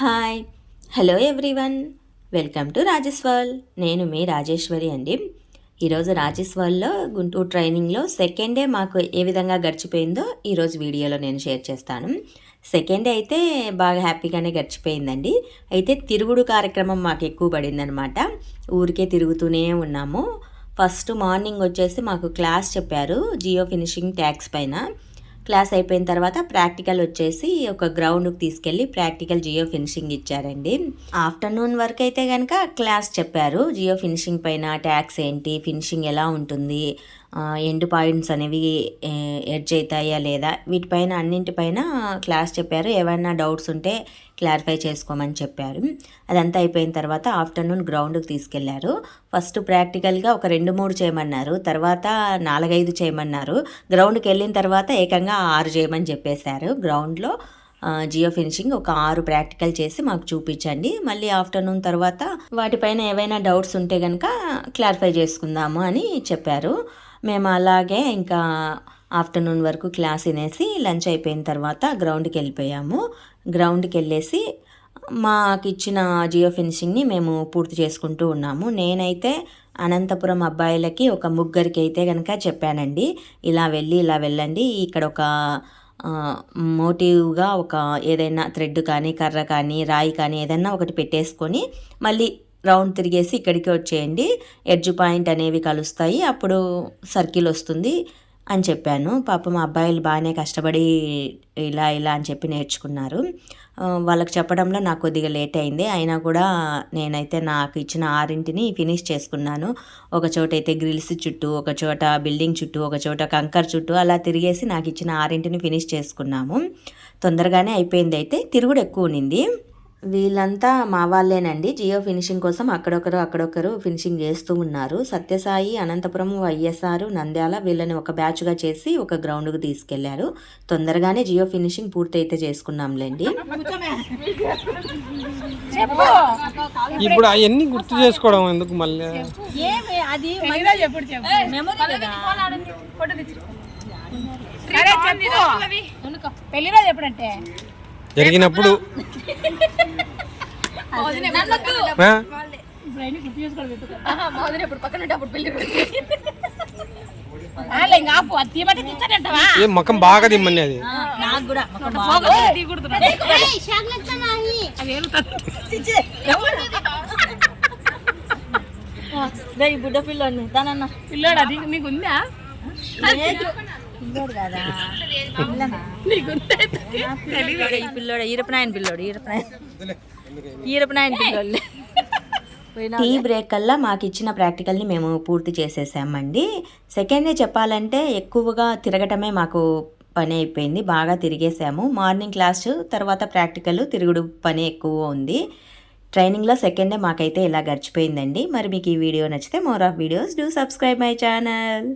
Hi. Hello everyone. Welcome to Rajeshwar నేను మీ రాజేశ్వరి అండి. ఈరోజు రాజేశ్వర్లో గుంటూరు ట్రైనింగ్లో సెకండ్ డే మాకు ఏ విధంగా గడిచిపోయిందో ఈరోజు వీడియోలో నేను షేర్ చేస్తాను. సెకండ్ డే అయితే బాగా హ్యాపీగానే గడిచిపోయిందండి. అయితే తిరుగుడు కార్యక్రమం మాకు ఎక్కువ పడిందనమాట. ఊరికే తిరుగుతూనే ఉన్నాము. ఫస్ట్ మార్నింగ్ వచ్చేసి మాకు క్లాస్ చెప్పారు జియో ఫినిషింగ్ ట్యాక్స్ పైన. క్లాస్ అయిపోయిన తర్వాత ప్రాక్టికల్ వచ్చేసి ఒక గ్రౌండ్కి తీసుకెళ్ళి ప్రాక్టికల్ జియో ఫినిషింగ్ ఇచ్చారండి. ఆఫ్టర్నూన్ వరకు అయితే కనుక క్లాస్ చెప్పారు. జియో ఫినిషింగ్ పైన ట్యాక్స్ ఏంటి? ఫినిషింగ్ ఎలా ఉంటుంది? ఎండ్ పాయింట్స్ అనేవి ఎడ్జ్ అవుతాయా లేదా? వీటిపైన అన్నింటిపైన క్లాస్ చెప్పారు. ఏమైనా డౌట్స్ ఉంటే క్లారిఫై చేసుకోమని చెప్పారు. అదంతా అయిపోయిన తర్వాత ఆఫ్టర్నూన్ గ్రౌండ్కి తీసుకెళ్ళారు. ఫస్ట్ ప్రాక్టికల్గా ఒక రెండు మూడు చేయమన్నారు. తర్వాత నాలుగైదు చేయమన్నారు. గ్రౌండ్కి వెళ్ళిన తర్వాత ఏకంగా ఆరు చేయమని చెప్పేశారు. గ్రౌండ్లో జియో ఫినిషింగ్ ఒక ఆరు ప్రాక్టికల్ చేసి మాకు చూపించండి. మళ్ళీ ఆఫ్టర్నూన్ తర్వాత వాటిపైన ఏవైనా డౌట్స్ ఉంటే కనుక క్లారిఫై చేసుకుందాము అని చెప్పారు. మేము అలాగే ఇంకా ఆఫ్టర్నూన్ వరకు క్లాస్ వినేసి లంచ్ అయిపోయిన తర్వాత గ్రౌండ్కి వెళ్ళిపోయాము. గ్రౌండ్కి వెళ్ళేసి మాకు ఇచ్చిన జియో ఫినిషింగ్ని మేము పూర్తి చేసుకుంటూ ఉన్నాము. నేనైతే అనంతపురం అబ్బాయిలకి ఒక ముగ్గురికి అయితే కనుక చెప్పానండి. ఇలా వెళ్ళి ఇలా వెళ్ళండి. ఇక్కడ ఒక మోటివ్గా ఒక ఏదైనా థ్రెడ్ కానీ కర్ర కానీ రాయి కానీ ఏదైనా ఒకటి పెట్టేసుకొని మళ్ళీ రౌండ్ తిరిగేసి ఇక్కడికి వచ్చేయండి. ఎడ్జ్ పాయింట్ అనేవి కలుస్తాయి. అప్పుడు సర్కిల్ వస్తుంది. అని చెప్పాను. పాపం అబ్బాయిలు బాగానే కష్టపడి ఇలా ఇలా అని చెప్పి నేర్చుకున్నారు. వాళ్ళకి చెప్పడంలో నాకు కొద్దిగా లేట్ అయింది. అయినా కూడా నేనైతే నాకు ఇచ్చిన ఆరింటిని ఫినిష్ చేసుకున్నాను. ఒక చోట అయితే గ్రిల్స్ చుట్టూ ఒక చోట బిల్డింగ్ చుట్టూ ఒక చోట కంకర్ చుట్టూ అలా తిరిగేసి నాకు ఇచ్చిన ఆరింటిని ఫినిష్ చేసుకున్నాము. తొందరగానే అయిపోయింది అయితే. తిరుగుడు ఎక్కువ ఉన్నింది వీళ్ళంతా మా వాళ్ళేనండి. జియో ఫినిషింగ్ కోసం అక్కడొకరు అక్కడొకరు ఫినిషింగ్ చేస్తూ ఉన్నారు. సత్యసాయి అనంతపురం వైఎస్ఆర్ నంద్యాల వీళ్ళని ఒక బ్యాచ్గా చేసి ఒక గ్రౌండ్కి తీసుకెళ్ళారు. తొందరగానే జియో ఫినిషింగ్ పూర్తయితే చేసుకున్నాంలేండి. ఇప్పుడు అవన్నీ గుర్తు చేసుకోవడం ఎందుకు మళ్ళీ? అది పెళ్ళి రోజు ఎప్పుడంటే? జరిగినప్పుడు ఆ? ఇంకా ఆపు అది తీయమంటే తెచ్చానంటవా ఏ ముఖం బాగా తిమ్మని అది. నాకు బుడ్డ పిల్లోని దానన్న. పిల్లోడు అది మీకు ఉందా పిల్లోడు కదా? పిల్లోడు ఈరపనాయన పిల్లోడు ఈరపనాయన. టీ బ్రేక్ కల్లా మాకు ఇచ్చిన ప్రాక్టికల్ని మేము పూర్తి చేసేసామండి. సెకండ్ డే చెప్పాలంటే ఎక్కువగా తిరగటమే మాకు పని అయిపోయింది. బాగా తిరిగేసాము. మార్నింగ్ క్లాస్ తర్వాత ప్రాక్టికల్ తిరుగుడు పని ఎక్కువ ఉంది. ట్రైనింగ్లో సెకండ్ డే మాకైతే ఇలా గడిచిపోయిందండి. మరి మీకు ఈ వీడియో నచ్చితే more of videos. Do subscribe my channel.